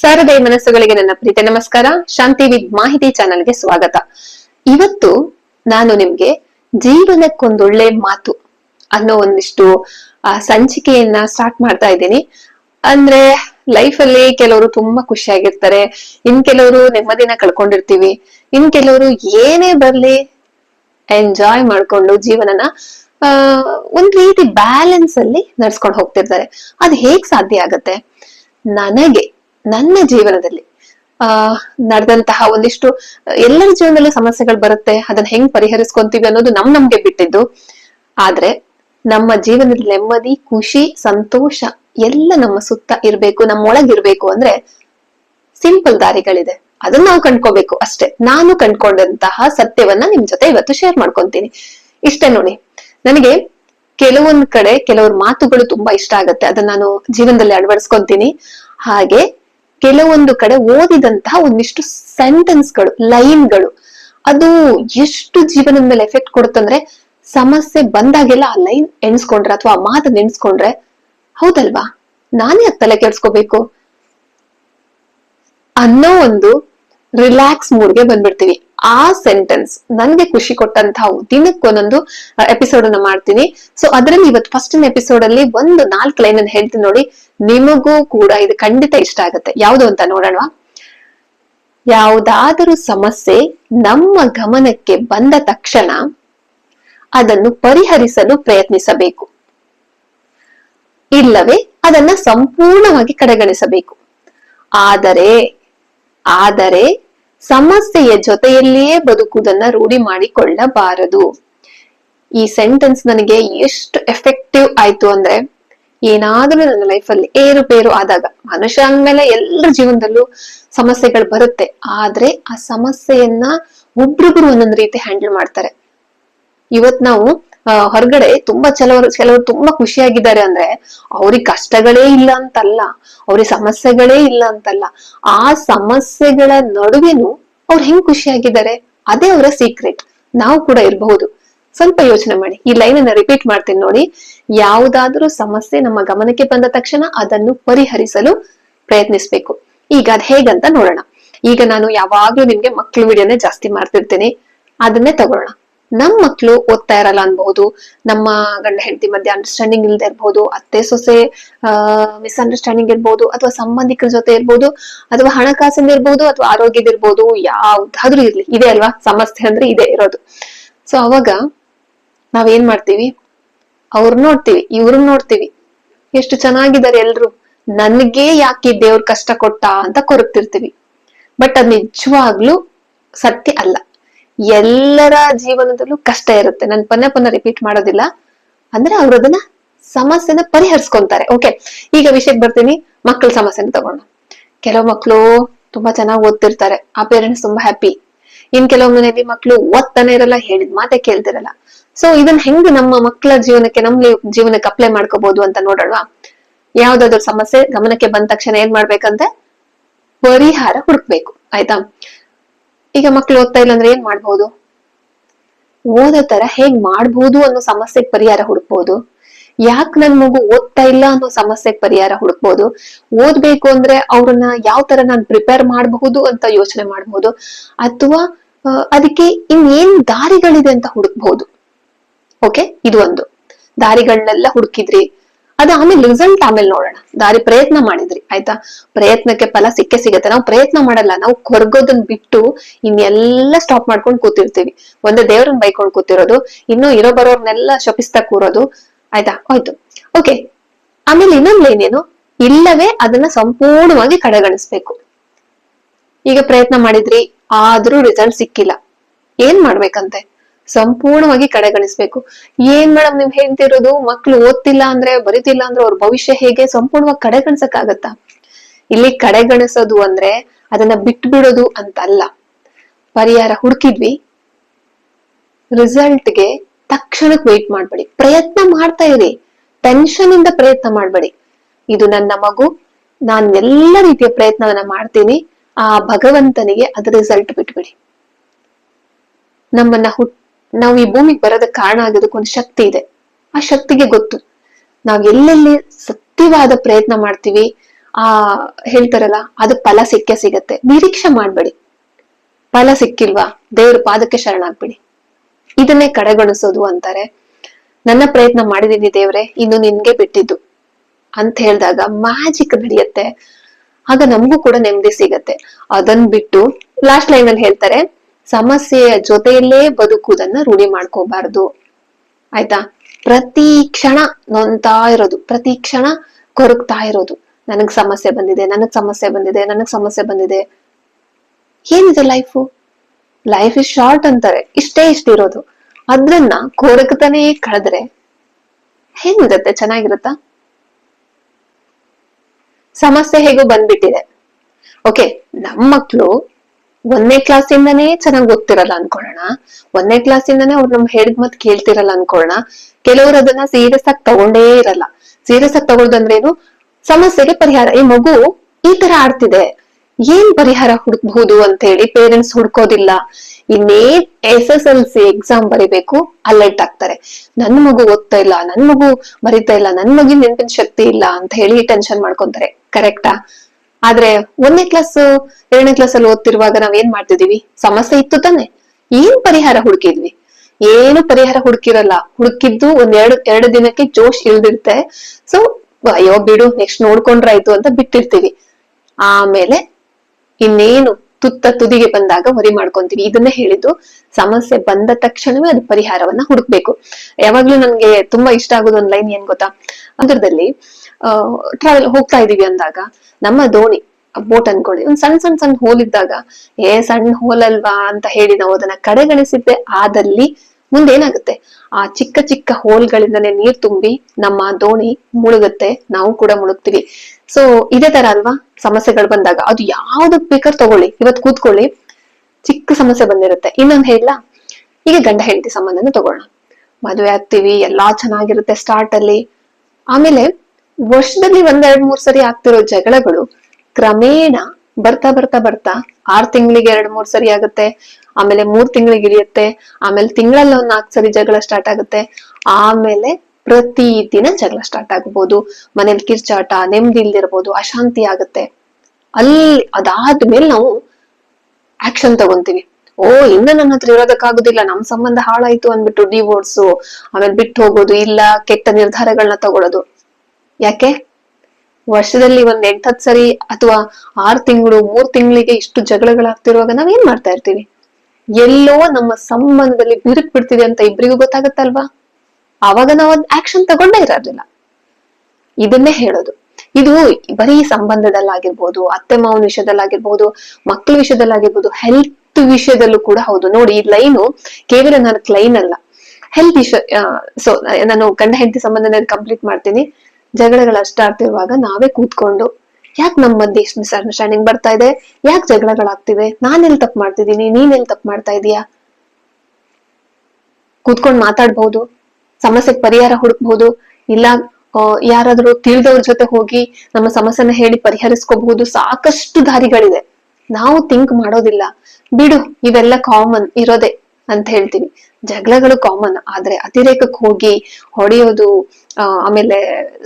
ಸಾರದಯ ಮನಸ್ಸುಗಳಿಗೆ ನನ್ನ ಪ್ರೀತಿ ನಮಸ್ಕಾರ. ಶಾಂತಿ ವಿದ್ ಮಾಹಿತಿ ಚಾನಲ್ಗೆ ಸ್ವಾಗತ. ಇವತ್ತು ನಾನು ನಿಮ್ಗೆ ಜೀವನಕ್ಕೊಂದೊಳ್ಳೆ ಮಾತು ಅನ್ನೋ ಒಂದಿಷ್ಟು ಸಂಚಿಕೆಯನ್ನ ಸ್ಟಾರ್ಟ್ ಮಾಡ್ತಾ ಇದ್ದೀನಿ. ಅಂದ್ರೆ ಲೈಫ್ ಅಲ್ಲಿ ಕೆಲವರು ತುಂಬಾ ಖುಷಿಯಾಗಿರ್ತಾರೆ. ಇನ್ ಕೆಲವರು ನೆಮ್ಮದಿನ ಕಳ್ಕೊಂಡಿರ್ತೀವಿ. ಇನ್ ಕೆಲವರು ಏನೇ ಬರ್ಲಿ ಎಂಜಾಯ್ ಮಾಡ್ಕೊಂಡು ಜೀವನನ, ಆ, ಒಂದ್ ರೀತಿ ಬ್ಯಾಲೆನ್ಸ್ ಅಲ್ಲಿ ನಡ್ಸ್ಕೊಂಡು ಹೋಗ್ತಿರ್ತಾರೆ. ಅದ್ ಹೇಗ್ ಸಾಧ್ಯ ಆಗತ್ತೆ? ನನಗೆ ನನ್ನ ಜೀವನದಲ್ಲಿ, ಆ, ನಡೆದಂತಹ ಒಂದಿಷ್ಟು, ಎಲ್ಲರ ಜೀವನದಲ್ಲೂ ಸಮಸ್ಯೆಗಳು ಬರುತ್ತೆ, ಅದನ್ನ ಹೆಂಗ್ ಪರಿಹರಿಸ್ಕೊಂತೀವಿ ಅನ್ನೋದು ನಮ್ ನಮ್ಗೆ ಬಿಟ್ಟಿದ್ದು. ಆದ್ರೆ, ನಮ್ಮ ಜೀವನದಲ್ಲಿ ನೆಮ್ಮದಿ, ಖುಷಿ, ಸಂತೋಷ ಎಲ್ಲ ನಮ್ಮ ಸುತ್ತ ಇರ್ಬೇಕು ನಮ್ಮೊಳಗೆ ಇರ್ಬೇಕು ಅಂದ್ರೆ ಸಿಂಪಲ್ ದಾರಿಗಳಿದೆ. ಅದನ್ನ ನಾವು ಕಂಡ್ಕೋಬೇಕು ಅಷ್ಟೇ. ನಾನು ಕಂಡ್ಕೊಂಡಂತಹ ಸತ್ಯವನ್ನ ನಿಮ್ ಜೊತೆ ಇವತ್ತು ಶೇರ್ ಮಾಡ್ಕೊಂತೀನಿ. ಇಷ್ಟೇ ನೋಡಿ, ನನಗೆ ಕೆಲವೊಂದ್ ಕಡೆ ಕೆಲವ್ರ ಮಾತುಗಳು ತುಂಬಾ ಇಷ್ಟ ಆಗತ್ತೆ. ಅದನ್ನ ನಾನು ಜೀವನದಲ್ಲಿ ಅಳವಡಿಸ್ಕೊಂತೀನಿ. ಹಾಗೆ ಕೆಲವೊಂದು ಕಡೆ ಓದಿದಂತಹ ಒಂದಿಷ್ಟು ಸೆಂಟೆನ್ಸ್ಗಳು, ಲೈನ್ಗಳು. ಅದು ಎಷ್ಟು ಜೀವನದ ಮೇಲೆ ಎಫೆಕ್ಟ್ ಕೊಡುತ್ತಂದ್ರೆ ಸಮಸ್ಯೆ ಬಂದಾಗೆಲ್ಲ ಆ ಲೈನ್ ಎಣಿಸ್ಕೊಂಡ್ರೆ ಅಥವಾ ಆ ಮಾತು ನೆನ್ಸ್ಕೊಂಡ್ರೆ ಹೌದಲ್ವಾ? ನಾನೇ ಅದ್ ತಲೆ ಕೆಡ್ಸ್ಕೋಬೇಕು ಅನ್ನೋ ಒಂದು ರಿಲ್ಯಾಕ್ಸ್ ಮೂಡ್ಗೆ ಬಂದ್ಬಿಡ್ತೀವಿ. ಆ ಸೆಂಟೆನ್ಸ್ ನನ್ಗೆ ಖುಷಿ ಕೊಟ್ಟಂತಹ ದಿನಕ್ಕೊಂದೊಂದು ಎಪಿಸೋಡ್ ಅನ್ನ ಮಾಡ್ತೀನಿ. ಸೊ ಅದರಲ್ಲಿ ಇವತ್ತು ಫಸ್ಟ್ ಎಪಿಸೋಡ್ ಅಲ್ಲಿ ಒಂದು ನಾಲ್ಕು ಲೈನ್ ಅನ್ನು ಹೇಳ್ತೀನಿ ನೋಡಿ. ನಿಮಗೂ ಕೂಡ ಇದು ಖಂಡಿತ ಇಷ್ಟ ಆಗುತ್ತೆ. ಯಾವುದು ಅಂತ ನೋಡೋಣ ಯಾವುದಾದರೂ ಸಮಸ್ಯೆ ನಮ್ಮ ಗಮನಕ್ಕೆ ಬಂದ ತಕ್ಷಣ ಅದನ್ನು ಪರಿಹರಿಸಲು ಪ್ರಯತ್ನಿಸಬೇಕು. ಇಲ್ಲವೇ ಅದನ್ನ ಸಂಪೂರ್ಣವಾಗಿ ಕಡೆಗಣಿಸಬೇಕು. ಆದರೆ ಆದರೆ ಸಮಸ್ಯೆಯ ಜೊತೆಯಲ್ಲಿಯೇ ಬದುಕುವುದನ್ನ ರೂಢಿ ಮಾಡಿಕೊಳ್ಳಬಾರದು. ಈ ಸೆಂಟೆನ್ಸ್ ನನಗೆ ಎಷ್ಟು ಎಫೆಕ್ಟಿವ್ ಆಯ್ತು ಅಂದ್ರೆ, ಏನಾದ್ರೂ ನನ್ನ ಲೈಫಲ್ಲಿ ಏರುಪೇರು ಆದಾಗ, ಮನುಷ್ಯ ಅಂದ್ಮೇಲೆ ಎಲ್ಲರ ಜೀವನದಲ್ಲೂ ಸಮಸ್ಯೆಗಳು ಬರುತ್ತೆ. ಆದ್ರೆ ಆ ಸಮಸ್ಯೆಯನ್ನ ಒಬ್ರಿಬ್ರು ಒಂದೊಂದು ರೀತಿ ಹ್ಯಾಂಡಲ್ ಮಾಡ್ತಾರೆ. ಇವತ್ ನಾವು ಹೊರಗಡೆ ತುಂಬಾ ಕೆಲವರು ಕೆಲವರು ತುಂಬಾ ಖುಷಿಯಾಗಿದ್ದಾರೆ ಅಂದ್ರೆ ಅವ್ರಿಗೆ ಕಷ್ಟಗಳೇ ಇಲ್ಲ ಅಂತಲ್ಲ, ಅವ್ರಿಗೆ ಸಮಸ್ಯೆಗಳೇ ಇಲ್ಲ ಅಂತಲ್ಲ. ಆ ಸಮಸ್ಯೆಗಳ ನಡುವೆನೂ ಅವ್ರು ಹೆಂಗ್ ಖುಷಿಯಾಗಿದ್ದಾರೆ? ಅದೇ ಅವರ ಸೀಕ್ರೆಟ್ ನಾವು ಕೂಡ ಇರಬಹುದು. ಸ್ವಲ್ಪ ಯೋಚನೆ ಮಾಡಿ. ಈ ಲೈನ್ ಅನ್ನ ರಿಪೀಟ್ ಮಾಡ್ತೀನಿ ನೋಡಿ. ಯಾವುದಾದ್ರೂ ಸಮಸ್ಯೆ ನಮ್ಮ ಗಮನಕ್ಕೆ ಬಂದ ತಕ್ಷಣ ಅದನ್ನು ಪರಿಹರಿಸಲು ಪ್ರಯತ್ನಿಸ್ಬೇಕು. ಈಗ ಅದ್ ಹೇಗಂತ ನೋಡೋಣ. ಈಗ ನಾನು ಯಾವಾಗ್ಲೂ ನಿಮ್ಗೆ ಮಕ್ಕಳು ವಿಡಿಯೋನೇ ಜಾಸ್ತಿ ಮಾಡ್ತಿರ್ತೀನಿ. ಅದನ್ನೇ ತಗೊಳ್ಳೋಣ. ನಮ್ ಮಕ್ಳು ಓದ್ತಾ ಇರಲ್ಲ ಅನ್ಬಹುದು. ನಮ್ಮ ಗಂಡ ಹೆಂಡತಿ ಮಧ್ಯೆ ಅಂಡರ್ಸ್ಟ್ಯಾಂಡಿಂಗ್ ಇಲ್ದೆ ಇರ್ಬೋದು, ಅತ್ತೆ ಸೊಸೆ ಮಿಸ್ಅಂಡರ್ಸ್ಟ್ಯಾಂಡಿಂಗ್ ಇರ್ಬೋದು, ಅಥವಾ ಸಂಬಂಧಿಕರ ಜೊತೆ ಇರ್ಬೋದು, ಅಥವಾ ಹಣಕಾಸಿಂದ ಇರ್ಬೋದು, ಅಥವಾ ಆರೋಗ್ಯದ ಇರ್ಬೋದು, ಯಾವ್ದಾದ್ರು ಇರ್ಲಿ. ಇದೆ ಅಲ್ವಾ? ಸಮಸ್ಯೆ ಅಂದ್ರೆ ಇದೆ ಇರೋದು. ಸೊ ಅವಾಗ ನಾವೇನ್ ಮಾಡ್ತೀವಿ? ಅವ್ರ ನೋಡ್ತೀವಿ ಇವ್ರನ್ನ ನೋಡ್ತೀವಿ. ಎಷ್ಟು ಚೆನ್ನಾಗಿದ್ದಾರೆ ಎಲ್ರು. ನನ್ಗೆ ಯಾಕೆ ದೇವ್ರ ಕಷ್ಟ ಕೊಟ್ಟ ಅಂತ ಕೊರಗ್ತಿರ್ತೀವಿ. ಬಟ್ ಅದ್ ನಿಜವಾಗ್ಲೂ ಸತ್ಯ ಅಲ್ಲ. ಎಲ್ಲರ ಜೀವನದಲ್ಲೂ ಕಷ್ಟ ಇರುತ್ತೆ. ನಾನು ಪನ್ನೆ ಪನ್ನ ರಿಪೀಟ್ ಮಾಡೋದಿಲ್ಲ. ಅಂದ್ರೆ ಅವ್ರು ಅದನ್ನ ಸಮಸ್ಯೆನ ಪರಿಹರಿಸ್ಕೊಂತಾರೆ. ಓಕೆ ಈಗ ವಿಷಯಕ್ಕೆ ಬರ್ತೀನಿ. ಮಕ್ಕಳ ಸಮಸ್ಯೆನ ತಗೊಂಡು ಕೆಲವು ಮಕ್ಕಳು ತುಂಬಾ ಚೆನ್ನಾಗಿ ಓದ್ತಿರ್ತಾರೆ. ಆ ಪೇರೆಂಟ್ಸ್ ತುಂಬಾ ಹ್ಯಾಪಿ ಇನ್ ಕೆಲವು ಮನೆಯಲ್ಲಿ ಮಕ್ಕಳು ಓದ್ತಾನೆ ಇರಲ್ಲ, ಹೇಳಿದ ಮಾತೆ ಕೇಳ್ತಿರಲ್ಲ. ಸೊ ಇದನ್ನ ಹೆಂಗ್ ನಮ್ಮ ಮಕ್ಕಳ ಜೀವನಕ್ಕೆ ನಮ್ಮ ಜೀವನಕ್ಕೆ ಅಪ್ಲೈ ಮಾಡ್ಕೋಬಹುದು ಅಂತ ನೋಡೋಣ. ಯಾವ್ದಾದ್ರು ಸಮಸ್ಯೆ ಗಮನಕ್ಕೆ ಬಂದ ತಕ್ಷಣ ಏನ್ ಮಾಡ್ಬೇಕಂತೆ ಪರಿಹಾರ ಹುಡುಕ್ಬೇಕು. ಆಯ್ತಾ? ಈಗ ಮಕ್ಳು ಓದ್ತಾ ಇಲ್ಲ ಅಂದ್ರೆ ಏನ್ ಮಾಡ್ಬೋದು? ಓದೋ ತರ ಹೇಗ್ ಮಾಡ್ಬೋದು ಅನ್ನೋ ಸಮಸ್ಯೆಗೆ ಪರಿಹಾರ ಹುಡುಕ್ಬೋದು. ಯಾಕ್ ನನ್ ಮಗು ಓದ್ತಾ ಇಲ್ಲ ಅನ್ನೋ ಸಮಸ್ಯೆಗೆ ಪರಿಹಾರ ಹುಡುಕ್ಬೋದು. ಓದ್ಬೇಕು ಅಂದ್ರೆ ಅವ್ರನ್ನ ಯಾವ ತರ ನಾನ್ ಪ್ರಿಪೇರ್ ಮಾಡಬಹುದು ಅಂತ ಯೋಚನೆ ಮಾಡಬಹುದು ಅಥವಾ ಅದಕ್ಕೆ ಇನ್ನೇನ್ ದಾರಿಗಳಿದೆ ಅಂತ ಹುಡುಕ್ಬಹುದು ಓಕೆ ಇದು ಒಂದು. ದಾರಿಗಳನ್ನೆಲ್ಲ ಹುಡುಕಿದ್ರಿ. ಅದು ಆಮೇಲೆ ರಿಸಲ್ಟ್ ಆಮೇಲೆ ನೋಡೋಣ. ದಾರಿ ಪ್ರಯತ್ನ ಮಾಡಿದ್ರಿ, ಆಯ್ತಾ? ಪ್ರಯತ್ನಕ್ಕೆ ಫಲ ಸಿಕ್ಕೇ ಸಿಗತ್ತೆ. ನಾವು ಪ್ರಯತ್ನ ಮಾಡಲ್ಲ, ನಾವು ಕೊರ್ಗೋದನ್ ಬಿಟ್ಟು ಇನ್ನೆಲ್ಲ ಸ್ಟಾಪ್ ಮಾಡ್ಕೊಂಡು ಕೂತಿರ್ತೀವಿ. ಒಂದೇ ದೇವ್ರನ್ನ ಬೈಕೊಂಡು ಕೂತಿರೋದು, ಇನ್ನು ಇರೋ ಬರೋರ್ನೆಲ್ಲ ಶಪಿಸ್ತಾ ಕೂರೋದು, ಆಯ್ತಾ? ಹೋಯ್ತು. ಓಕೆ ಆಮೇಲೆ ಇನ್ನೊಂದ್ ಏನೇನು ಏನು? ಇಲ್ಲವೇ ಅದನ್ನ ಸಂಪೂರ್ಣವಾಗಿ ಕಡೆಗಣಿಸ್ಬೇಕು. ಈಗ ಪ್ರಯತ್ನ ಮಾಡಿದ್ರಿ, ಆದ್ರೂ ರಿಸಲ್ಟ್ ಸಿಕ್ಕಿಲ್ಲ. ಏನ್ ಮಾಡ್ಬೇಕಂತೆ? ಸಂಪೂರ್ಣವಾಗಿ ಕಡೆಗಣಿಸ್ಬೇಕು. ಏನ್ ಮೇಡಮ್ ನೀವ್ ಹೇಳ್ತಿರೋದು? ಮಕ್ಳು ಓದ್ತಿಲ್ಲ ಅಂದ್ರೆ, ಬರಿತಿಲ್ಲ ಅಂದ್ರೆ ಅವ್ರ ಭವಿಷ್ಯ ಹೇಗೆ? ಸಂಪೂರ್ಣವಾಗಿ ಕಡೆಗಣಿಸಕ್ ಆಗತ್ತಾ ಇಲ್ಲಿ ಕಡೆಗಣಿಸೋದು ಅಂದ್ರೆ ಅದನ್ನ ಬಿಟ್ಬಿಡೋದು ಅಂತ ಅಲ್ಲ ಪರಿಹಾರ ಹುಡುಕಿದ್ವಿ. ರಿಸಲ್ಟ್ಗೆ ತಕ್ಷಣಕ್ಕೆ ವೇಟ್ ಮಾಡ್ಬೇಡಿ. ಪ್ರಯತ್ನ ಮಾಡ್ತಾ ಇರಿ. ಟೆನ್ಷನ್ ಇಂದ ಪ್ರಯತ್ನ ಮಾಡ್ಬೇಡಿ. ಇದು ನನ್ನ ಮಗು. ನಾನ್ ಎಲ್ಲ ರೀತಿಯ ಪ್ರಯತ್ನವನ್ನ ಮಾಡ್ತೀನಿ. ಆ ಭಗವಂತನಿಗೆ ಅದ್ರ ರಿಸಲ್ಟ್ ಬಿಟ್ಬಿಡಿ. ನಮ್ಮನ್ನ ಹುಟ್ ನಾವು ಈ ಭೂಮಿಗೆ ಬರೋದಕ್ಕೆ ಕಾರಣ ಆಗೋದಕ್ಕೆ ಒಂದು ಶಕ್ತಿ ಇದೆ. ಆ ಶಕ್ತಿಗೆ ಗೊತ್ತು. ನಾವ್ ಎಲ್ಲೆಲ್ಲಿ ಸತ್ಯವಾದ ಪ್ರಯತ್ನ ಮಾಡ್ತೀವಿ, ಆ ಹೇಳ್ತಾರಲ್ಲ, ಅದು ಫಲ ಸಿಕ್ಕೇ ಸಿಗತ್ತೆ. ನಿರೀಕ್ಷೆ ಮಾಡ್ಬೇಡಿ. ಫಲ ಸಿಕ್ಕಿಲ್ವಾ? ದೇವ್ರ ಪಾದಕ್ಕೆ ಶರಣಾಗ್ಬಿಡಿ. ಇದನ್ನೇ ಕಡೆಗಣಿಸೋದು ಅಂತಾರೆ. ನನ್ನ ಪ್ರಯತ್ನ ಮಾಡಿದೀನಿ ದೇವ್ರೆ, ಇನ್ನು ನಿನ್ಗೆ ಬಿಟ್ಟಿದ್ದು. ಅಂತ ಹೇಳಿದಾಗ ಮ್ಯಾಜಿಕ್ ನಡೆಯುತ್ತೆ. ಆಗ ನಮಗೂ ಕೂಡ ನೆಮ್ಮದಿ ಸಿಗತ್ತೆ. ಅದನ್ ಬಿಟ್ಟು ಲಾಸ್ಟ್ ಲೈನ್ ಅಲ್ಲಿ ಹೇಳ್ತಾರೆ ಸಮಸ್ಯೆಯ ಜೊತೆಯಲ್ಲೇ ಬದುಕುವುದನ್ನ ರೂಢಿ ಮಾಡ್ಕೋಬಾರ್ದು. ಆಯ್ತಾ? ಪ್ರತಿ ಕ್ಷಣ ನೊಂತಾ ಇರೋದು, ಪ್ರತಿ ಕ್ಷಣ ಕೊರಗ್ತಾ ಇರೋದು. ನನಗ್ ಸಮಸ್ಯೆ ಬಂದಿದೆ, ನನಗ್ ಸಮಸ್ಯೆ ಬಂದಿದೆ, ನನಗ್ ಸಮಸ್ಯೆ ಬಂದಿದೆ. ಏನಿದೆ ಲೈಫು ಲೈಫ್ ಇಸ್ ಶಾರ್ಟ್ ಅಂತಾರೆ, ಇಷ್ಟೇ ಇಷ್ಟಿರೋದು. ಅದ್ರನ್ನ ಕೊರಗ್ತಾನೆ ಕಳೆದ್ರೆ ಹೆಂಗಿರುತ್ತೆ? ಚೆನ್ನಾಗಿರುತ್ತಾ? ಸಮಸ್ಯೆ ಹೇಗೋ ಬಂದ್ಬಿಟ್ಟಿದೆ. ಓಕೆ ನಮ್ಮ ಮಕ್ಳು ಒಂದನೇ ಕ್ಲಾಸಿಂದಾನೇ ಚೆನ್ನಾಗಿ ಗೊತ್ತಿರಲ್ಲ ಅನ್ಕೊಳ್ಳೋಣ. ಒಂದನೇ ಕ್ಲಾಸಿಂದಾನೇ ಅವ್ರು ನಮ್ ಹೇಳಿದ್ ಮತ್ ಕೇಳ್ತಿರಲ್ಲ ಅನ್ಕೊಳ್ಳೋಣ. ಕೆಲವರು ಅದನ್ನ ಸೀರಿಯಸ್ ಆಗಿ ತಗೊಂಡೇ ಇರಲ್ಲ. ಸೀರಿಯಸ್ ಆಗಿ ತಗೊಳ್ದಂದ್ರೇನು ಸಮಸ್ಯೆಗೆ ಪರಿಹಾರ. ಈ ಮಗು ಈ ತರ ಆಡ್ತಿದೆ. ಏನ್ ಪರಿಹಾರ ಹುಡುಕ್ಬಹುದು ಅಂತ ಹೇಳಿ ಪೇರೆಂಟ್ಸ್ ಹುಡ್ಕೋದಿಲ್ಲ. ಇನ್ನೇ S S L C exam ಬರಿಬೇಕು ಅಲರ್ಟ್ ಆಗ್ತಾರೆ. ನನ್ ಮಗು ಓದ್ತಾ ಇಲ್ಲ, ನನ್ ಮಗು ಬರಿತಾ ಇಲ್ಲ, ನನ್ ಮಗಿನ ನೆನಪಿನ ಶಕ್ತಿ ಇಲ್ಲ ಅಂತ ಹೇಳಿ ಟೆನ್ಷನ್ ಮಾಡ್ಕೊಂತಾರೆ. ಕರೆಕ್ಟಾ ಆದ್ರೆ ಒಂದನೇ ಕ್ಲಾಸ್ ಎರಡನೇ ಕ್ಲಾಸ್ ಅಲ್ಲಿ ಓದ್ತಿರುವಾಗ ನಾವ್ ಏನ್ ಮಾಡ್ತಿದೀವಿ? ಸಮಸ್ಯೆ ಇತ್ತು ತಾನೆ. ಏನ್ ಪರಿಹಾರ ಹುಡುಕಿದ್ವಿ? ಏನು ಪರಿಹಾರ ಹುಡುಕಿರಲ್ಲ. ಹುಡುಕಿದ್ದು ಒಂದ್ ಎರಡು ಎರಡು ದಿನಕ್ಕೆ ಜೋಶ್ ಇಲ್ದಿರ್ತೆ ಸೊ ಅಯ್ಯೋ ಬಿಡು ನೆಕ್ಸ್ಟ್ ನೋಡ್ಕೊಂಡ್ರಾಯ್ತು ಅಂತ ಬಿಟ್ಟಿರ್ತೀವಿ. ಆಮೇಲೆ ಇನ್ನೇನು ತುತ್ತ ತುದಿಗೆ ಬಂದಾಗ ಹೊರಿ ಮಾಡ್ಕೊಂತೀವಿ. ಇದನ್ನೇ ಹೇಳಿದ್ದು, ಸಮಸ್ಯೆ ಬಂದ ತಕ್ಷಣವೇ ಅದು ಪರಿಹಾರವನ್ನ ಹುಡುಕ್ಬೇಕು. ಯಾವಾಗ್ಲೂ ನನ್ಗೆ ತುಂಬಾ ಇಷ್ಟ ಆಗೋದು ಒಂದ್ ಲೈನ್ ಏನ್ ಗೊತ್ತಾ? ಅದರದಲ್ಲಿ ಟ್ರಾವೆಲ್ ಹೋಗ್ತಾ ಇದೀವಿ ಅಂದಾಗ ನಮ್ಮ ದೋಣಿ ಬೋಟ್ ಅನ್ಕೊಳ್ಳಿ. ಒಂದ್ ಸಣ್ಣ ಸಣ್ಣ ಸಣ್ಣ ಹೋಲ್ ಇದ್ದಾಗ, ಏ ಸಣ್ಣ ಹೋಲ್ ಅಲ್ವಾ? ಅಂತ ಹೇಳಿ ನಾವು ಅದನ್ನ ಕಡೆಗಣಿಸಿದ್ದೆ. ಆದಲ್ಲಿ ಮುಂದೇನಾಗುತ್ತೆ ಆ ಚಿಕ್ಕ ಚಿಕ್ಕ ಹೋಲ್ಗಳಿಂದನೇ ನೀರ್ ತುಂಬಿ ನಮ್ಮ ದೋಣಿ ಮುಳುಗುತ್ತೆ. ನಾವು ಕೂಡ ಮುಳುಗ್ತೀವಿ. ಸೊ ಇದೇ ತರ ಅಲ್ವಾ? ಸಮಸ್ಯೆಗಳು ಬಂದಾಗ. ಅದು ಯಾವ್ದಕ್ ಬೇಕಾದ್ರೆ ತಗೊಳ್ಳಿ. ಇವತ್ ಕೂತ್ಕೊಳ್ಳಿ. ಚಿಕ್ಕ ಸಮಸ್ಯೆ ಬಂದಿರುತ್ತೆ. ಇನ್ನೊಂದ್ ಹೇಳ ಈಗ ಗಂಡ ಹೆಂಡತಿ ಸಂಬಂಧನ ತಗೊಳ್ಳೋಣ. ಮದುವೆ ಆಗ್ತೀವಿ. ಎಲ್ಲಾ ಚೆನ್ನಾಗಿರುತ್ತೆ ಸ್ಟಾರ್ಟ್ ಅಲ್ಲಿ. ಆಮೇಲೆ ವರ್ಷದಲ್ಲಿ ಒಂದೆರಡ್ ಮೂರ್ ಸರಿ ಆಗ್ತಿರೋ ಜಗಳಗಳು ಕ್ರಮೇಣ ಬರ್ತಾ ಬರ್ತಾ ಬರ್ತಾ ಆರ್ ತಿಂಗಳಿಗೆ ಎರಡ್ ಮೂರ್ ಸರಿ ಆಗುತ್ತೆ, ಆಮೇಲೆ ಮೂರ್ ತಿಂಗಳಿಗೆ ಇಳಿಯುತ್ತೆ, ಆಮೇಲೆ ತಿಂಗಳಲ್ಲಿ ಒಂದ್ ನಾಲ್ಕು ಸರಿ ಜಗಳ ಸ್ಟಾರ್ಟ್ ಆಗುತ್ತೆ. ಆಮೇಲೆ ಪ್ರತಿ ದಿನ ಜಗಳ ಸ್ಟಾರ್ಟ್ ಆಗ್ಬೋದು. ಮನೇಲಿ ಕಿರ್ಚಾಟ, ನೆಮ್ಮದಿ ಇಲ್ದಿರ್ಬೋದು, ಅಶಾಂತಿ ಆಗುತ್ತೆ. ಅಲ್ಲಿ ಅದಾದ್ಮೇಲೆ ನಾವು ಆಕ್ಷನ್ ತಗೊಂತೀವಿ. ಓ, ಇನ್ನ ನನ್ನ ಹತ್ರ ಇರೋದಕ್ಕಾಗುದಿಲ್ಲ, ನಮ್ ಸಂಬಂಧ ಹಾಳಾಯ್ತು ಅಂದ್ಬಿಟ್ಟು ಡಿವೋರ್ಸು ಆಮೇಲೆ ಬಿಟ್ಟು ಹೋಗೋದು ಇಲ್ಲ, ಕೆಟ್ಟ ನಿರ್ಧಾರಗಳನ್ನ ತಗೊಳ್ಳೋದು ಯಾಕೆ? ವರ್ಷದಲ್ಲಿ ಒಂದ್ ಎಂಟತ್ ಸರಿ ಅಥವಾ ಆರ್ ತಿಂಗಳು, ಮೂರ್ ತಿಂಗಳಿಗೆ ಇಷ್ಟು ಜಗಳಗಳಾಗ್ತಿರುವಾಗ ನಾವ್ ಏನ್ ಮಾಡ್ತಾ ಇರ್ತೀವಿ? ಎಲ್ಲೋ ನಮ್ಮ ಸಂಬಂಧದಲ್ಲಿ ಬಿರುಕ್ ಬಿಡ್ತೀವಿ ಅಂತ ಇಬ್ರಿಗೂ ಗೊತ್ತಾಗತ್ತಲ್ವಾ? ಅವಾಗ ನಾವು ಒಂದ್ ಆಕ್ಷನ್ ತಗೊಂಡೇ ಇರೋದಿಲ್ಲ. ಇದನ್ನೇ ಹೇಳೋದು. ಇದು ಬರೀ ಸಂಬಂಧದಲ್ಲಾಗಿರ್ಬೋದು, ಅತ್ತೆ ಮಾವನ ವಿಷಯದಲ್ಲಾಗಿರ್ಬೋದು ಮಕ್ಕಳ ವಿಷಯದಲ್ಲಾಗಿರ್ಬೋದು ಹೆಲ್ತ್ ವಿಷಯದಲ್ಲೂ ಕೂಡ ಹೌದು. ನೋಡಿ, ಈ ಲೈನು ಕೇವಲ ನನ್ನ ಕ್ಲೈನ್ ಅಲ್ಲ. ಹೆಲ್ತ್ ವಿಷಯ ಸೊ ನಾನು ಗಂಡ ಹೆಂಡತಿ ಸಂಬಂಧನ ಕಂಪ್ಲೀಟ್ ಮಾಡ್ತೀನಿ. ಜಗಳಗಳು ಅಷ್ಟಾಗ್ತಿರುವಾಗ ನಾವೇ ಕೂತ್ಕೊಂಡು, ಯಾಕೆ ನಮ್ಮ ಮಧ್ಯೆ ಇಷ್ಟು ಮಿಸ್ಅಂಡರ್ಸ್ಟ್ಯಾಂಡಿಂಗ್ ಬರ್ತಾ ಇದೆ? ಯಾಕೆ ಜಗಳಗಳಾಗ್ತಿವೆ? ನಾನ್ ಎಲ್ಲಿ ತಪ್ಪು ಮಾಡ್ತಿದ್ದೀನಿ? ನೀನ್ ಎಲ್ಲಿ ತಪ್ಪು ಮಾಡ್ತಾ ಇದೀಯಾ? ಕೂತ್ಕೊಂಡು ಮಾತಾಡ್ಬಹುದು ಸಮಸ್ಯೆಗೆ ಪರಿಹಾರ ಹುಡುಕ್ಬಹುದು ಇಲ್ಲ ಯಾರಾದ್ರೂ ತಿಳಿದವ್ರ ಜೊತೆ ಹೋಗಿ ನಮ್ಮ ಸಮಸ್ಯೆನ ಹೇಳಿ ಪರಿಹರಿಸ್ಕೋಬಹುದು. ಸಾಕಷ್ಟು ದಾರಿಗಳಿದೆ. ನಾವು ಥಿಂಕ್ ಮಾಡೋದಿಲ್ಲ. ಬಿಡು, ಇವೆಲ್ಲ ಕಾಮನ್ ಇರೋದೆ ಅಂತ ಹೇಳ್ತೀವಿ ಜಗಳಗಳು ಕಾಮನ್ ಆದ್ರೆ ಅತಿರೇಕಕ್ಕೆ ಹೋಗಿ ಹೊಡೆಯೋದು ಆಮೇಲೆ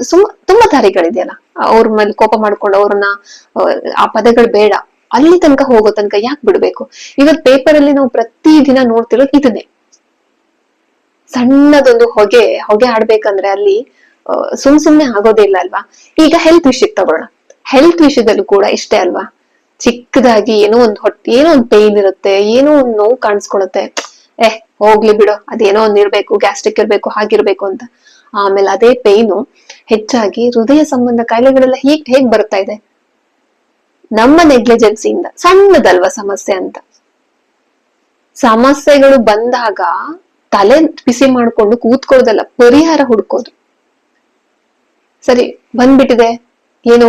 ಸುಮ್ ತುಂಬಾ ದಾರಿಗಳಿದೆಯಲ್ಲ. ಅವ್ರ ಮೇಲೆ ಕೋಪ ಮಾಡ್ಕೊಂಡು ಅವ್ರನ್ನ ಆ, ಪದಗಳು ಬೇಡ. ಅಲ್ಲಿ ತನಕ ಹೋಗೋ ತನಕ ಯಾಕೆ ಬಿಡ್ಬೇಕು? ಇವತ್ ಪೇಪರ್ ಅಲ್ಲಿ ನಾವು ಪ್ರತಿ ದಿನ ನೋಡ್ತಿರೋದು ಇದನ್ನೇ. ಸಣ್ಣದೊಂದು ಹೊಗೆ ಹೊಗೆ ಆಡ್ಬೇಕಂದ್ರೆ ಅಲ್ಲಿ ಸುಮ್ ಸುಮ್ನೆ ಆಗೋದಿಲ್ಲ ಅಲ್ವಾ? ಈಗ ಹೆಲ್ತ್ ವಿಷಯಕ್ಕೆ ತಗೊಳ್ಳೋಣ. ಹೆಲ್ತ್ ವಿಷಯದಲ್ಲೂ ಕೂಡ ಇಷ್ಟೇ ಅಲ್ವಾ? ಚಿಕ್ಕದಾಗಿ ಏನೋ ಒಂದ್ ಹೊಟ್ಟೆ ಏನೋ ಒಂದ್ ಪೇನ್ ಇರುತ್ತೆ ಏನೋ ಒಂದ್ ನೋವು ಕಾಣಿಸ್ಕೊಳುತ್ತೆ. ಏ ಹೋಗ್ಲಿ ಬಿಡು, ಅದೇನೋ ಒಂದ್ ಇರ್ಬೇಕು ಗ್ಯಾಸ್ಟ್ರಿಕ್ ಇರ್ಬೇಕು, ಹಾಗಿರ್ಬೇಕು ಅಂತ. ಆಮೇಲೆ ಅದೇ ಪೇನು ಹೆಚ್ಚಾಗಿ ಹೃದಯ ಸಂಬಂಧ ಕಾಯಿಲೆಗಳೆಲ್ಲ ಹೀಗ್, ಹೇಗ್ ಬರ್ತಾ ಇದೆ? ನಮ್ಮ ನೆಗ್ಲಿಜೆನ್ಸಿಯಿಂದ ಸಣ್ಣದಲ್ವಾ ಸಮಸ್ಯೆ ಅಂತ. ಸಮಸ್ಯೆಗಳು ಬಂದಾಗ ತಲೆ ಬಿಸಿ ಮಾಡ್ಕೊಂಡು ಕೂತ್ಕೊಳ್ಳೋದಲ್ಲ, ಪರಿಹಾರ ಹುಡ್ಕೋದು. ಸರಿ, ಬಂದ್ಬಿಟ್ಟಿದೆ, ಏನು?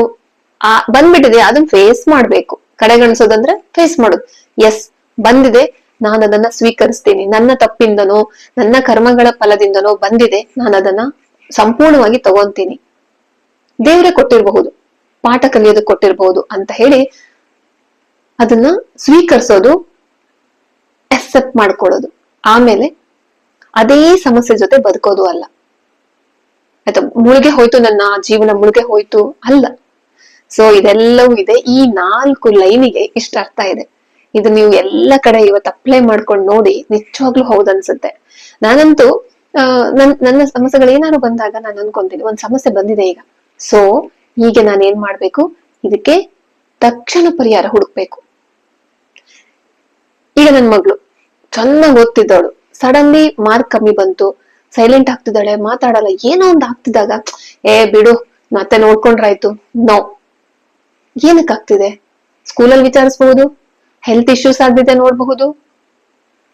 ಆ, ಬಂದ್ಬಿಟ್ಟಿದೆ, ಅದನ್ನ ಫೇಸ್ ಮಾಡ್ಬೇಕು. ಕಡೆಗಣಿಸೋದಂದ್ರೆ ಫೇಸ್ ಮಾಡೋದು. ಎಸ್ ಬಂದಿದೆ ನಾನು ಅದನ್ನ ಸ್ವೀಕರಿಸ್ತೀನಿ. ನನ್ನ ತಪ್ಪಿಂದನೋ, ನನ್ನ ಕರ್ಮಗಳ ಫಲದಿಂದನೋ ಬಂದಿದೆ, ನಾನು ಅದನ್ನ ಸಂಪೂರ್ಣವಾಗಿ ತಗೊಂತೀನಿ. ದೇವರೇ ಕೊಟ್ಟಿರಬಹುದು, ಪಾಠ ಕಲಿಯೋದು ಕೊಟ್ಟಿರಬಹುದು ಅಂತ ಹೇಳಿ ಅದನ್ನ ಸ್ವೀಕರಿಸೋದು ಅಕ್ಸೆಪ್ಟ್ ಮಾಡ್ಕೊಳ್ಳೋದು. ಆಮೇಲೆ ಅದೇ ಸಮಸ್ಯೆ ಜೊತೆ ಬದುಕೋದು ಅಲ್ಲ. ಆಯ್ತಾ, ಮುಳುಗೆ ಹೋಯ್ತು ನನ್ನ ಜೀವನ, ಮುಳುಗೆ ಹೋಯ್ತು ಅಲ್ಲ. ಸೊ ಇದೆಲ್ಲವೂ ಇದೆ. ಈ ನಾಲ್ಕು ಲೈನಿಗೆ ಇಷ್ಟ ಅರ್ಥ ಇದೆ. ಇದು ನೀವು ಎಲ್ಲ ಕಡೆ ಇವತ್ತು ಅಪ್ಲೈ ಮಾಡ್ಕೊಂಡು ನೋಡಿ ನಿಜವಾಗ್ಲೂ ಹೌದನ್ಸುತ್ತೆ ನಾನಂತೂ ಆ, ನನ್ ನನ್ನ ಸಮಸ್ಯೆಗಳು ಏನಾದ್ರು ಬಂದಾಗ ನಾನು ಅನ್ಕೊಂತೀನಿ. ಒಂದ್ ಸಮಸ್ಯೆ ಬಂದಿದೆ ಈಗ. ಸೊ ಹೀಗೆ ನಾನು ಏನ್ ಮಾಡ್ಬೇಕು? ಇದಕ್ಕೆ ತಕ್ಷಣ ಪರಿಹಾರ ಹುಡುಕ್ಬೇಕು. ಈಗ ನನ್ ಮಗಳು ಚೆನ್ನಾಗಿ ಓದ್ತಿದ್ದವಳು. ಸಡನ್ಲಿ ಮಾರ್ಕ್ ಕಮ್ಮಿ ಬಂತು. ಸೈಲೆಂಟ್ ಆಗ್ತಿದ್ದಾಳೆ ಮಾತಾಡಲ್ಲ ಏನೋ ಒಂದ್ ಆಗ್ತಿದ್ದಾಗ ಏ ಬಿಡು ಮತ್ತೆ ನೋಡ್ಕೊಂಡ್ರಾಯ್ತು. ನೋ ಏನಕ್ಕಾಗ್ತಿದೆ? ಸ್ಕೂಲಲ್ಲಿ ವಿಚಾರಿಸಬಹುದು? ಹೆಲ್ತ್ ಇಶ್ಯೂಸ್ ಆಗಿದೆ ನೋಡಬಹುದು?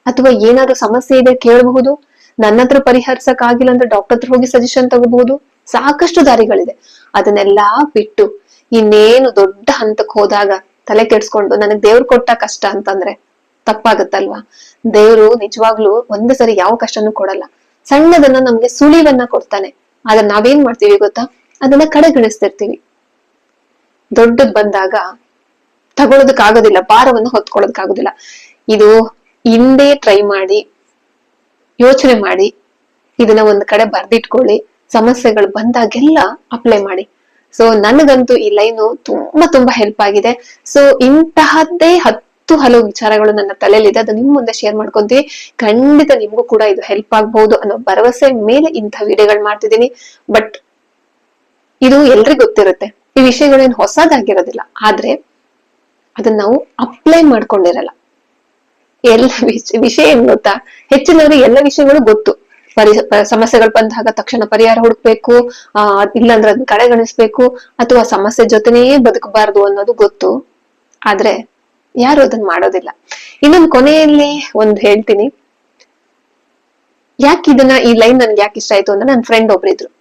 ಅಥವಾ ಏನಾದ್ರೂ ಸಮಸ್ಯೆ ಇದೆ ಕೇಳಬಹುದು? ನನ್ನ ಹತ್ರ ಪರಿಹರಿಸಕ್ ಆಗಿಲ್ಲ ಅಂದ್ರೆ ಡಾಕ್ಟರ್ ಹತ್ರ ಹೋಗಿ ಸಜೆಷನ್ ತಗೋಬಹುದು? ಸಾಕಷ್ಟು ದಾರಿಗಳಿದೆ. ಅದನ್ನೆಲ್ಲಾ ಬಿಟ್ಟು ಇನ್ನೇನು ದೊಡ್ಡ ಹಂತಕ್ಕೆ ಹೋದಾಗ ತಲೆ ಕೆಡ್ಸ್ಕೊಂಡು ನನಗ್ ದೇವ್ರು ಕೊಟ್ಟ ಕಷ್ಟ ಅಂತಂದ್ರೆ ತಪ್ಪಾಗತ್ತಲ್ವಾ? ದೇವ್ರು ನಿಜವಾಗ್ಲೂ ಒಂದೇ ಸರಿ ಯಾವ ಕಷ್ಟನೂ ಕೊಡಲ್ಲ. ಸಣ್ಣದನ್ನ ನಮ್ಗೆ ಸುಳಿವನ್ನ ಕೊಡ್ತಾನೆ. ಆದ್ರೆ ನಾವೇನ್ ಮಾಡ್ತೀವಿ ಗೊತ್ತಾ? ಅದನ್ನ ಕಡೆಗಣಿಸ್ತಿರ್ತೀವಿ. ದೊಡ್ಡದ್ ಬಂದಾಗ ತಗೊಳೋದಕ್ಕಾಗೋದಿಲ್ಲ, ಭಾರವನ್ನು ಹೊತ್ಕೊಳ್ಳೋದಕ್ಕಾಗೋದಿಲ್ಲ. ಇದು ಹಿಂದೆ ಟ್ರೈ ಮಾಡಿ, ಯೋಚನೆ ಮಾಡಿ, ಇದನ್ನ ಒಂದ್ ಕಡೆ ಬರ್ದಿಟ್ಕೊಳ್ಳಿ, ಸಮಸ್ಯೆಗಳು ಬಂದಾಗೆಲ್ಲ ಅಪ್ಲೈ ಮಾಡಿ. ಸೊ ನನಗಂತೂ ಈ ಲೈನು ತುಂಬಾ ತುಂಬಾ ಹೆಲ್ಪ್ ಆಗಿದೆ. ಸೊ ಇಂತಹದ್ದೇ ಹತ್ತು ಹಲವು ವಿಚಾರಗಳು ನನ್ನ ತಲೆಯಲ್ಲಿದೆ ಅದು ನಿಮ್ ಮುಂದೆ ಶೇರ್ ಮಾಡ್ಕೊಂತೀವಿ. ಖಂಡಿತ ನಿಮ್ಗೂ ಕೂಡ ಇದು ಹೆಲ್ಪ್ ಆಗ್ಬಹುದು ಅನ್ನೋ ಭರವಸೆ ಮೇಲೆ ಇಂತಹ ವಿಡಿಯೋಗಳು ಮಾಡ್ತಿದ್ದೀನಿ. ಬಟ್ ಇದು ಎಲ್ರಿಗೂ ಗೊತ್ತಿರುತ್ತೆ. ಈ ವಿಷಯಗಳೇನು ಹೊಸದಾಗಿರೋದಿಲ್ಲ. ಆದ್ರೆ ಅದನ್ನ ನಾವು ಅಪ್ಲೈ ಮಾಡ್ಕೊಂಡಿರಲ್ಲ. ಎಲ್ಲ ವಿಷ- ವಿಷಯ ಏನ್ ಗೊತ್ತಾ? ಹೆಚ್ಚಿನವರಿಗೆ ಎಲ್ಲ ವಿಷಯಗಳು ಗೊತ್ತು. ಪರಿ ಸಮಸ್ಯೆಗಳು ಬಂದಾಗ ತಕ್ಷಣ ಪರಿಹಾರ ಹುಡುಕ್ಬೇಕು, ಆ, ಇಲ್ಲಾಂದ್ರೆ ಅದನ್ನ ಕಡೆಗಣಿಸ್ಬೇಕು, ಅಥವಾ ಸಮಸ್ಯೆ ಜೊತೆನೇ ಬದುಕಬಾರದು ಅನ್ನೋದು ಗೊತ್ತು. ಆದ್ರೆ ಯಾರು ಅದನ್ನ ಮಾಡೋದಿಲ್ಲ. ಇನ್ನೊಂದು ಕೊನೆಯಲ್ಲಿ ಒಂದು ಹೇಳ್ತೀನಿ. ಯಾಕೆ ಇದನ್ನ, ಈ ಲೈನ್ ನನ್ಗೆ ಯಾಕೆ ಇಷ್ಟ ಆಯ್ತು ಅಂದ್ರೆ ನನ್ನ ಫ್ರೆಂಡ್ ಒಬ್ರಿದ್ರು.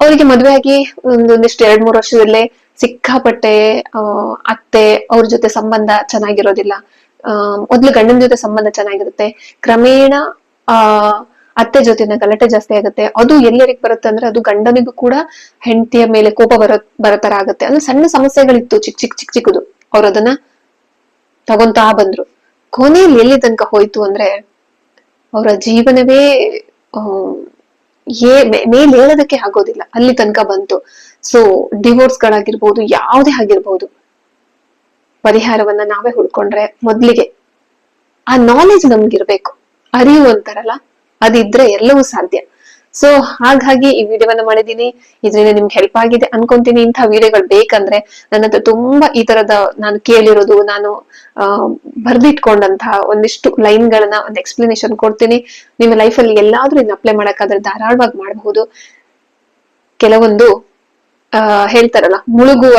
ಅವರಿಗೆ ಮದುವೆ ಆಗಿ ಒಂದೊಂದಿಷ್ಟು ಎರಡ್ ಮೂರು ವರ್ಷದಲ್ಲೇ ಸಿಕ್ಕಾಪಟ್ಟೆ ಅತ್ತೆ ಅವ್ರ ಜೊತೆ ಸಂಬಂಧ ಚೆನ್ನಾಗಿರೋದಿಲ್ಲ. ಮೊದ್ಲು ಗಂಡನ ಜೊತೆ ಸಂಬಂಧ ಚೆನ್ನಾಗಿರುತ್ತೆ. ಕ್ರಮೇಣ, ಆ, ಅತ್ತೆ ಜೊತೆನ ಗಲಾಟೆ ಜಾಸ್ತಿ ಆಗುತ್ತೆ. ಅದು ಎಲ್ಲರಿಗೆ ಬರುತ್ತೆ ಅಂದ್ರೆ ಅದು ಗಂಡನಿಗೂ ಕೂಡ ಹೆಂಡತಿಯ ಮೇಲೆ ಕೋಪ ಬರೋ ಬರತರ ಆಗುತ್ತೆ. ಅಂದ್ರೆ ಸಣ್ಣ ಸಮಸ್ಯೆಗಳಿತ್ತು, ಚಿಕ್ ಚಿಕ್ ಚಿಕ್, ಚಿಕ್ಕದು. ಅವ್ರು ಅದನ್ನ ತಗೊಂತಾ ಬಂದ್ರು. ಕೊನೆಯಲ್ಲಿ ಎಲ್ಲಿ ತನಕ ಹೋಯ್ತು ಅಂದ್ರೆ ಅವರ ಜೀವನವೇ ಏ ಮೇಲ್ ಹೇಳೋದಕ್ಕೆ ಆಗೋದಿಲ್ಲ. ಅಲ್ಲಿ ತನಕ ಬಂತು. ಸೊ ಡಿವೋರ್ಸ್ ಗಳಾಗಿರ್ಬೋದು, ಯಾವುದೇ ಆಗಿರ್ಬೋದು, ಪರಿಹಾರವನ್ನ ನಾವೇ ಹುಡ್ಕೊಂಡ್ರೆ ಮೊದ್ಲಿಗೆ ಆ ನಾಲೆಜ್ ನಮ್ಗಿರ್ಬೇಕು. ಅರಿವು ಅಂತಾರಲ್ಲ, ಅದಿದ್ರೆ ಎಲ್ಲವೂ ಸಾಧ್ಯ. ಸೊ ಹಾಗಾಗಿ ಈ ವಿಡಿಯೋವನ್ನ ಮಾಡಿದೀನಿ ಇದರಿಂದ ನಿಮ್ಗೆ ಹೆಲ್ಪ್ ಆಗಿದೆ ಅನ್ಕೊಂತೀನಿ. ಇಂಥ ವಿಡಿಯೋಗಳು ಬೇಕಂದ್ರೆ ನನ್ನ ತುಂಬಾ ಈ ತರದ ನಾನು ಕೇಳಿರೋದು, ನಾನು ಬರ್ದಿಟ್ಕೊಂಡಂತಹ ಒಂದಿಷ್ಟು ಲೈನ್ ಗಳನ್ನ ಒಂದು ಎಕ್ಸ್ಪ್ಲನೇಷನ್ ಕೊಡ್ತೀನಿ. ನಿಮ್ಮ ಲೈಫ್ ಅಲ್ಲಿ ಎಲ್ಲಾದ್ರೂ ಇದನ್ನ ಅಪ್ಲೈ ಮಾಡಕ್ಕಾದ್ರೆ ಧಾರಾಳವಾಗಿ ಮಾಡಬಹುದು. ಕೆಲವೊಂದು ಹೇಳ್ತಾರಲ್ಲ, ಮುಳುಗುವ,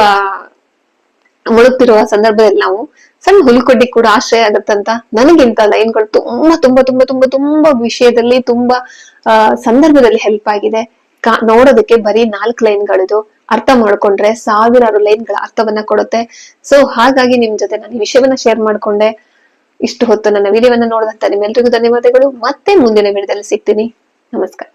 ಮುಳುಗ್ತಿರುವ ಸಂದರ್ಭದಲ್ಲಿ ನಾವು ಸಣ್ಣ ಹುಲ್ಕೊಡ್ಡಿ ಕೂಡ ಆಶ್ರಯ ಆಗತ್ತಂತ. ನನಗಿಂತ ಲೈನ್ಗಳು ತುಂಬಾ ತುಂಬಾ ತುಂಬಾ ತುಂಬಾ ತುಂಬಾ ವಿಷಯದಲ್ಲಿ ತುಂಬಾ ಸಂದರ್ಭದಲ್ಲಿ ಹೆಲ್ಪ್ ಆಗಿದೆ. ನೋಡೋದಕ್ಕೆ ಬರೀ ನಾಲ್ಕು ಲೈನ್ಗಳಿದು. ಅರ್ಥ ಮಾಡ್ಕೊಂಡ್ರೆ ಸಾವಿರಾರು ಲೈನ್ಗಳ ಅರ್ಥವನ್ನ ಕೊಡುತ್ತೆ. ಸೊ ಹಾಗಾಗಿ ನಿಮ್ ಜೊತೆ ನಾನು ಈ ವಿಷಯವನ್ನ ಶೇರ್ ಮಾಡ್ಕೊಂಡೆ. ಇಷ್ಟು ಹೊತ್ತು ನನ್ನ ವಿಡಿಯೋವನ್ನ ನೋಡಿದಂತ ನಿಮ್ಮೆಲ್ರಿಗೂ ಧನ್ಯವಾದಗಳು. ಮತ್ತೆ ಮುಂದಿನ ವಿಡಿಯೋದಲ್ಲಿ ಸಿಗ್ತೀನಿ. ನಮಸ್ಕಾರ.